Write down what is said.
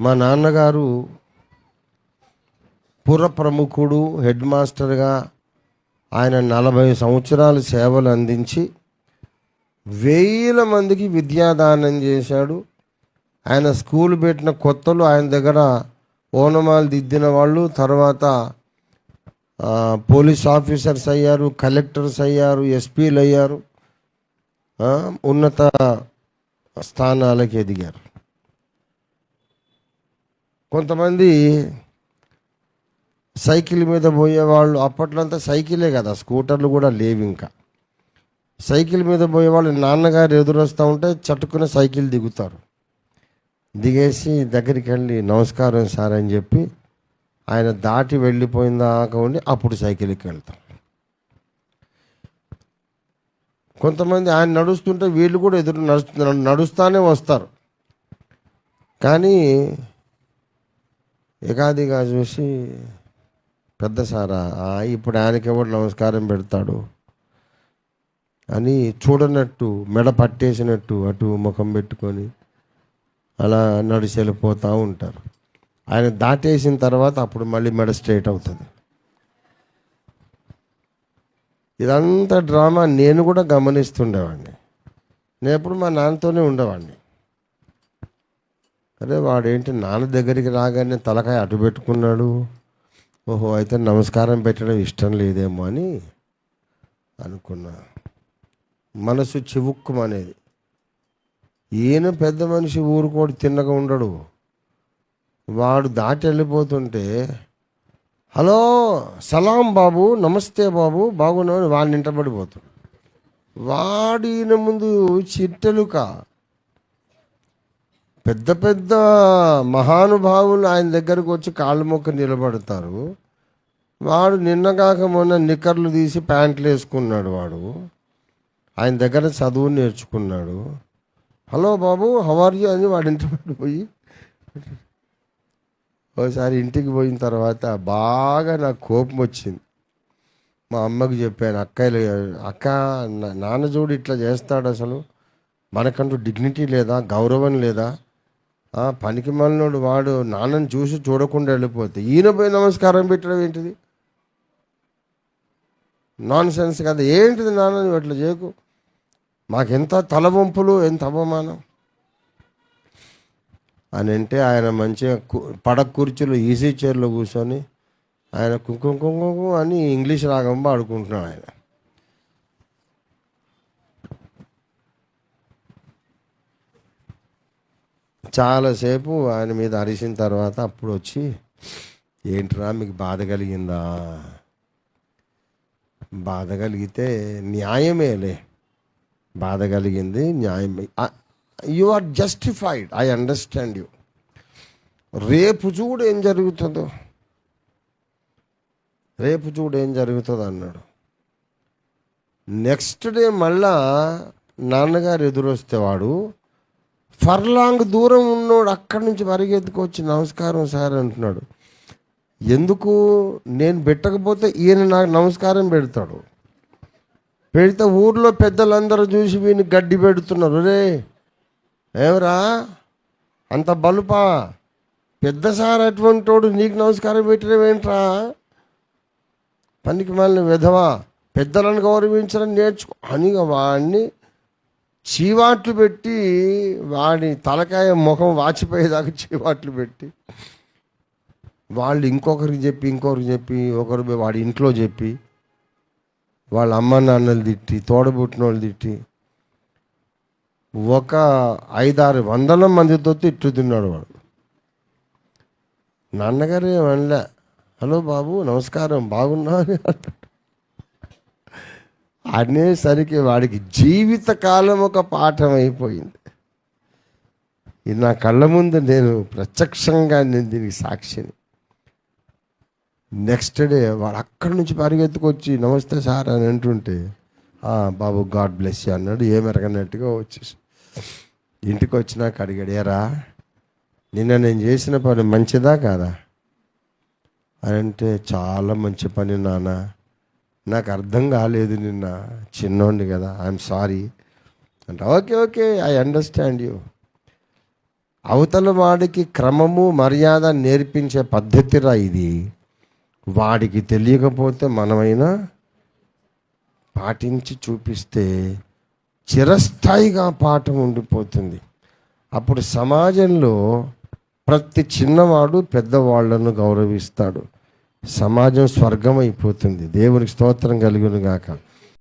మా నాన్నగారు పుర ప్రముఖుడు హెడ్ మాస్టర్గా ఆయన నలభై సంవత్సరాలు సేవలు అందించి వేల మందికి విద్యాదానం చేశాడు. ఆయన స్కూల్ పెట్టిన కొత్తలు ఆయన దగ్గర ఓనమాలు దిద్దిన వాళ్ళు తర్వాత పోలీస్ ఆఫీసర్స్ అయ్యారు కలెక్టర్స్ అయ్యారు ఎస్పీలు అయ్యారు ఉన్నత స్థానాలకు ఎదిగారు. కొంతమంది సైకిల్ మీద పోయేవాళ్ళు అప్పట్లో అంతా సైకిలే కదా స్కూటర్లు కూడా లేవు ఇంకా. సైకిల్ మీద పోయేవాళ్ళు నాన్నగారు ఎదురొస్తూ ఉంటే చట్టుకుని సైకిల్ దిగుతారు. దిగేసి దగ్గరికి వెళ్ళి నమస్కారం సార్ అని చెప్పి ఆయన దాటి వెళ్ళిపోయిన దాకా ఉండి అప్పుడు సైకిల్కి వెళ్తాం. కొంతమంది ఆయన నడుస్తుంటే వీళ్ళు కూడా ఎదురు నడుస్తు నడుస్తూనే వస్తారు. కానీ ఏకాదిగా చూసి పెద్ద సారా ఆ, ఇప్పుడు ఆయనకి ఎవడు నమస్కారం పెడతాడు? అని చూడనట్టు మెడ పట్టేసినట్టు అటు ముఖం పెట్టుకొని అలా నడిచి వెళ్ళిపోతూ ఉంటారు. ఆయన దాటేసిన తర్వాత అప్పుడు మళ్ళీ మెడ స్ట్రైట్ అవుతుంది. ఇదంతా డ్రామా. నేను కూడా గమనిస్తుండేవాడిని. నేను ఎప్పుడు మా నాన్నతోనే ఉండేవాడిని. అరే వాడేంటి నాన్న దగ్గరికి రాగానే తలకాయ అటు పెట్టుకున్నాడు? ఓహో అయితే నమస్కారం పెట్టడం ఇష్టం లేదేమో అని అనుకున్నా. మనసు చివుక్కుమనేది. ఈయన పెద్ద మనిషి ఊరుకోడు తిన్నగా ఉండడు. వాడు దాటి వెళ్ళిపోతుంటే హలో సలాం బాబు నమస్తే బాబు బాగున్నావు వాడిని నింటబడిపోతాడు. వాడు ఈయన ముందు చిట్టెలుక. పెద్ద పెద్ద మహానుభావులు ఆయన దగ్గరకు వచ్చి కాళ్ళు మొక్క నిలబడతారు. వాడు నిన్నగాక మొన్న నిక్కర్లు తీసి ప్యాంట్లు వేసుకున్నాడు వాడు. ఆయన దగ్గర చదువు నేర్చుకున్నాడు. హలో బాబు హవర్ అని వాడి ఇంటి వాడు పోయి ఒకసారి ఇంటికి పోయిన తర్వాత బాగా నాకు కోపం వచ్చింది. మా అమ్మకి చెప్పాను అక్కలు అక్క నా- నాన్న చూడు ఇట్లా చేస్తాడు అసలు. మనకంటూ డిగ్నిటీ లేదా గౌరవం లేదా? పనికి మళ్ళీ వాడు నాన్నని చూసి చూడకుండా వెళ్ళిపోతే ఈయన పోయి నమస్కారం పెట్టడం ఏంటిది? నాన్ సెన్స్ కదా. ఏంటిది నాన్న నువ్వు అట్లా చేయకు? మాకెంత తలవంపులు ఎంత అవమానం? అని అంటే ఆయన మంచిగా కు- పడక కుర్చీలో ఈజీ చైర్లో కూర్చొని ఆయన కుంకుమ కుంకుమ అని ఇంగ్లీష్ రాగం పాడుకుంటున్నాడు ఆయన. చాలాసేపు ఆయన మీద అరిసిన తర్వాత అప్పుడు వచ్చి ఏంట్రా మీకు బాధ కలిగిందా? బాధ కలిగితే న్యాయమేలే. బాధ కలిగింది న్యాయమే. You are justified I understand you రేపు చూడు ఏం జరుగుతుందో. రేపు చూడు ఏం జరుగుతుందో అన్నాడు. నెక్స్ట్ డే మళ్ళా నాన్నగారు ఎదురొస్తే వాడు ఫర్లాంగ్ దూరం ఉన్నోడు అక్కడి నుంచి పరిగెత్తుకొచ్చి నమస్కారం సార్ అంటున్నాడు. ఎందుకు? నేను పెట్టకపోతే ఈయన నాకు నమస్కారం పెడతాడు. పెడితే ఊర్లో పెద్దలందరూ చూసి వీని గడ్డి పెడుతున్నారు. రే ఏమరా? అంత బలుపా? పెద్ద సార్ అటువంటోడు నీకు నమస్కారం పెట్టడం ఏంట్రా? పనికి మళ్ళీ విధవా పెద్దలను గౌరవించడం నేర్చుకో అని వాడిని చీవాట్లు పెట్టి వాడి తలకాయ ముఖం వాచిపోయేదాకా చీవాట్లు పెట్టి వాళ్ళు ఇంకొకరికి చెప్పి ఇంకొకరికి చెప్పి ఒకరు వాడి ఇంట్లో చెప్పి వాళ్ళ అమ్మ నాన్నలు తిట్టి తోడబుట్టిన వాళ్ళు తిట్టి ఒక ఐదారు వందల మందితో తిట్టుతున్నాడు వాడు. నాన్నగారు ఏమనలే హలో బాబు నమస్కారం బాగున్నా అనేసరికి వాడికి జీవితకాలం ఒక పాఠం అయిపోయింది. ఇది నా కళ్ళ ముందు నేను ప్రత్యక్షంగా నేను దీనికి సాక్షిని. నెక్స్ట్ డే వాడు అక్కడి నుంచి పరిగెత్తుకొచ్చి నమస్తే సార్ అని అంటుంటే బాబు గాడ్ బ్లెస్ యూ అన్నాడు. ఏమెరగనట్టుగా వచ్చేసి ఇంటికి వచ్చినాక అడిగాడు నిన్న నేను చేసిన పని మంచిదా కాదా? అని అంటే చాలా మంచి పని నాన్న. నాకు అర్థం కాలేదు నిన్న. చిన్నోండి కదా ఐఎమ్ సారీ అంటే okay okay I understand you అవతల వాడికి క్రమము మర్యాద నేర్పించే పద్ధతిరా ఇది. వాడికి తెలియకపోతే మనమైనా పాటించి చూపిస్తే చిరస్థాయిగా పాఠం ఉండిపోతుంది. అప్పుడు సమాజంలో ప్రతి చిన్నవాడు పెద్దవాళ్ళను గౌరవిస్తాడు. సమాజం స్వర్గం అయిపోతుంది. దేవునికి స్తోత్రం కలుగును గాక